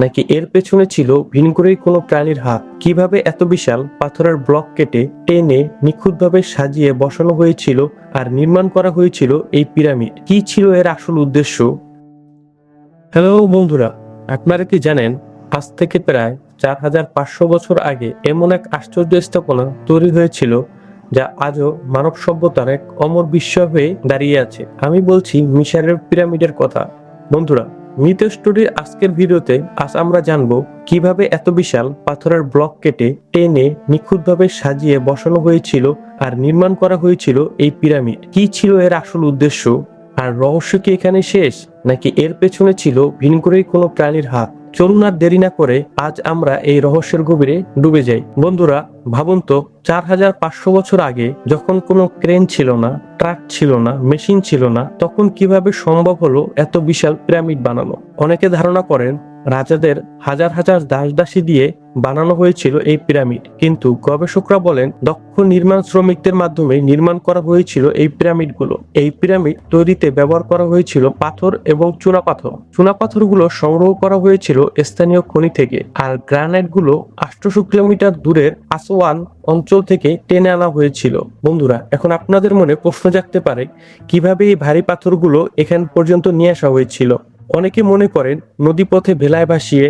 নাকি এর পেছনে ছিল ভিনগ্রহী কোনো প্রাণীর হাত? কীভাবে এত বিশাল পাথরের ব্লক কেটে টেনে নিখুঁতভাবে সাজিয়ে বসানো হয়েছিল আর নির্মাণ করা হয়েছিল এই পিরামিড? কি ছিল এর আসল উদ্দেশ্য? হ্যালো বন্ধুরা, আপনারা কি জানেন, আজ থেকে প্রায় চার হাজার পাঁচশো বছর আগে এমন এক আশ্চর্য স্থাপনা তৈরি হয়েছিল যা আজও মানব সভ্যতার এক অমর বিস্ময় হয়ে দাঁড়িয়ে আছে। আমি বলছি মিশরের পিরামিডের কথা। বন্ধুরা মিথ স্টোরির আজকের ভিডিওতে আজ আমরা জানব কীভাবে এত বিশাল পাথরের ব্লক কেটে টেনে নিখুঁতভাবে সাজিয়ে বসানো হয়েছিল আর নির্মাণ করা হয়েছিল এই পিরামিড। কি ছিল এর আসল উদ্দেশ্য? আর রহস্য কি এখানে শেষ? নাকি এর পেছনে ছিল ভিন করেই কোনো প্রাণীর হাত? চলুন আর দেরি না করে আজ আমরা এই রহস্যের গভীরে ডুবে যাই। বন্ধুরা, ভাবুন তো, চার হাজার পাঁচশো বছর আগে যখন কোনো ক্রেন ছিল না, ট্রাক ছিল না, মেশিন ছিল না, তখন কীভাবে সম্ভব হলো এত বিশাল পিরামিড বানানো? অনেকে ধারণা করেন রাজাদের হাজার হাজার দাস দাসী দিয়ে বানানো হয়েছিল এই পিরামিড। কিন্তু গবেষকরা বলেন, দক্ষ নির্মাণ শ্রমিকদের মাধ্যমে নির্মাণ করা হয়েছিল এই পিরামিডগুলো। এই পিরামিড তৈরিতে ব্যবহার করা হয়েছিল পাথর এবং চুনা পাথর চুনা পাথরগুলো সংগ্রহ করা হয়েছিল স্থানীয় খনি থেকে, আর গ্রানাইটগুলো আটশোশো কিলোমিটার দূরের আসওয়ান অঞ্চল থেকে টেনে আনা হয়েছিল। বন্ধুরা, এখন আপনাদের মনে প্রশ্ন জাগতে পারে, কীভাবে এই ভারী পাথরগুলো এখান পর্যন্ত নিয়ে আসা হয়েছিল? অনেকে মনে করেন নদীপথে ভেলায় ভাসিয়ে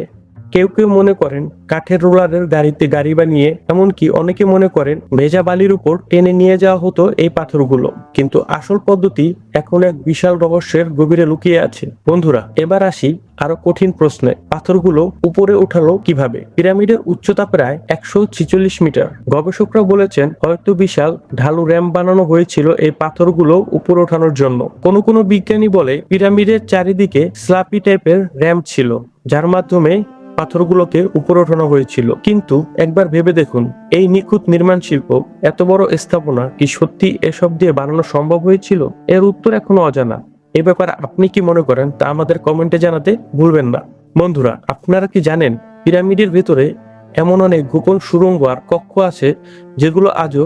কেউ কেউ মনে করেন কাঠের রোলারের গাড়িতে গাড়ি বানিয়ে, এমনকি অনেকে মনে করেন ভেজা বালির উপর টেনে নিয়ে যাওয়া হতো এই পাথরগুলো। কিন্তু আসল পদ্ধতি এখন এক বিশাল রহস্যের গভীরে লুকিয়ে আছে। বন্ধুরা, এবার আসি আরও কঠিন প্রশ্নে। পাথরগুলো উপরে উঠালো কীভাবে? পিরামিডের উচ্চতা প্রায় একশো ছিচল্লিশ মিটার। গবেষকরা বলেছেন, হয়তো বিশাল ঢালু র্যাম বানানো হয়েছিল এই পাথরগুলো উপরে ওঠানোর জন্য। কোন কোনো বিজ্ঞানী বলে, পিরামিডের চারিদিকে স্লাপি টাইপের র্যাম ছিল, যার মাধ্যমে পাথরগুলোকে উপরে ওঠানো হয়েছিল। কিন্তু একবার ভেবে দেখুন, এই নিখুঁত নির্মাণ শিল্প এত বড় স্থাপনা কি সত্যি এসব দিয়ে বানানো সম্ভব হয়েছিল? এর উত্তর এখনও অজানা। এ ব্যাপারে আপনি কি মনে করেন তা আমাদের কমেন্টে জানাতে ভুলবেন না। বন্ধুরা, আপনারা কি জানেন পিরামিডের ভেতরে এমন অনেক গোপন সুরঙ্গ আর কক্ষ আছে যেগুলো আজও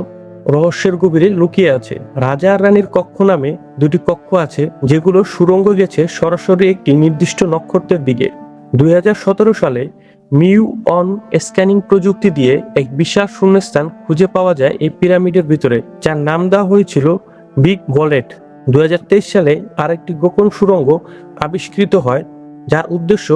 রহস্যের গভীরে লুকিয়ে আছে? রাজা আর রানীর কক্ষ নামে দুটি কক্ষ আছে যেগুলো সুরঙ্গ গেছে সরাসরি একটি নির্দিষ্ট নক্ষত্রের দিকে। দুই হাজার সতেরো সালে মিউ অন স্ক্যানিং প্রযুক্তি দিয়ে এক বিশাল শূন্যস্থান খুঁজে পাওয়া যায় এই পিরামিডের ভিতরে, যার নাম দেওয়া হয়েছিল বিগ হাজার তেইশ সালে আরেকটি গোপন সুড়ঙ্গ আবিষ্কৃত হয়, যার উদ্দেশ্য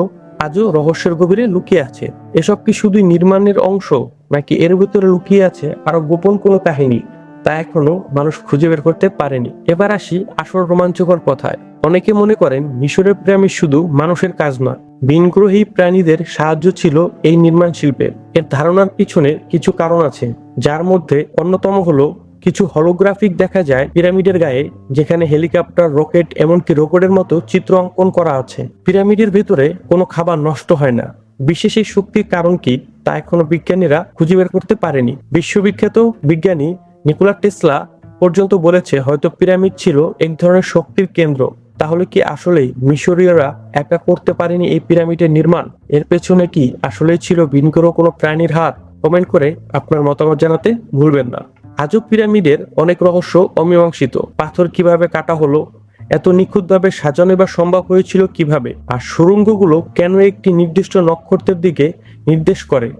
আজও রহস্যের গভীরে লুকিয়ে আছে। এসব কি শুধু নির্মাণের অংশ, নাকি এর ভিতরে লুকিয়ে আছে আরও গোপন কোনো কাহিনী? তা এখনও মানুষ খুঁজে বের করতে পারেনি। এবার আসি আসল রোমাঞ্চকর কথায়। অনেকে মনে করেন মিশরের পিরামিড শুধু মানুষের কাজ নয়, বিনগ্রহী প্রাণীদের সাহায্য ছিল এই নির্মাণ শিল্পের। এর ধারণার পিছনে কিছু কারণ আছে, যার মধ্যে অন্যতম হলো কিছু হলোগ্রাফিক দেখা যায় পিরামিডের গায়ে, যেখানে হেলিকপ্টার, রকেট, এমনকি রোবটের মতো চিত্র অঙ্কন করা আছে। পিরামিডের ভেতরে কোনো খাবার নষ্ট হয় না। বিশেষ এই শক্তির কারণ কি তা এখনও বিজ্ঞানীরা খুঁজে বের করতে পারেনি। বিশ্ববিখ্যাত বিজ্ঞানী নিকোলা টেসলা পর্যন্ত বলেছে হয়তো পিরামিড ছিল এক ধরনের শক্তির কেন্দ্র। তাহলে কি আসলেই মিশরীয়রা একা করতে পারেনি এই পিরামিডের নির্মাণ? এর পেছনে কি আসলেই ছিল ভিনগ্রহ কোনো প্রাণীর হাত? কমেন্ট করে আপনার মতামত জানাতে ভুলবেন না। আজব পিরামিডের অনেক রহস্য অমীমাংসিত। পাথর কীভাবে কাটা হলো? এত নিখুঁতভাবে সাজানো বা সম্ভব হয়েছিল কীভাবে? আর সুড়ঙ্গগুলো কেন একটি নির্দিষ্ট নক্ষত্রের দিকে নির্দেশ করে?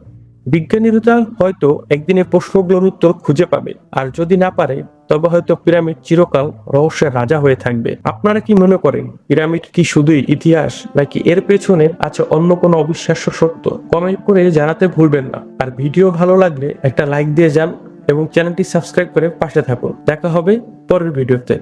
বিজ্ঞানীরা হয়তো একদিনে প্রশ্নগুলোর উত্তর খুঁজে পাবে। আর যদি না পারে, তবে হয়তো পিরামিড চিরকাল রহস্যের রাজা হয়ে থাকবে। আপনারা কি মনে করেন, পিরামিড কি শুধুই ইতিহাস, নাকি এর পেছনে আছে অন্য কোনো অবিশ্বাস্য সত্য? কমেন্ট করে জানাতে ভুলবেন না। আর ভিডিও ভালো লাগলে একটা লাইক দিয়ে যান এবং চ্যানেলটি সাবস্ক্রাইব করে পাশে থাকুন। দেখা হবে পরের ভিডিওতে।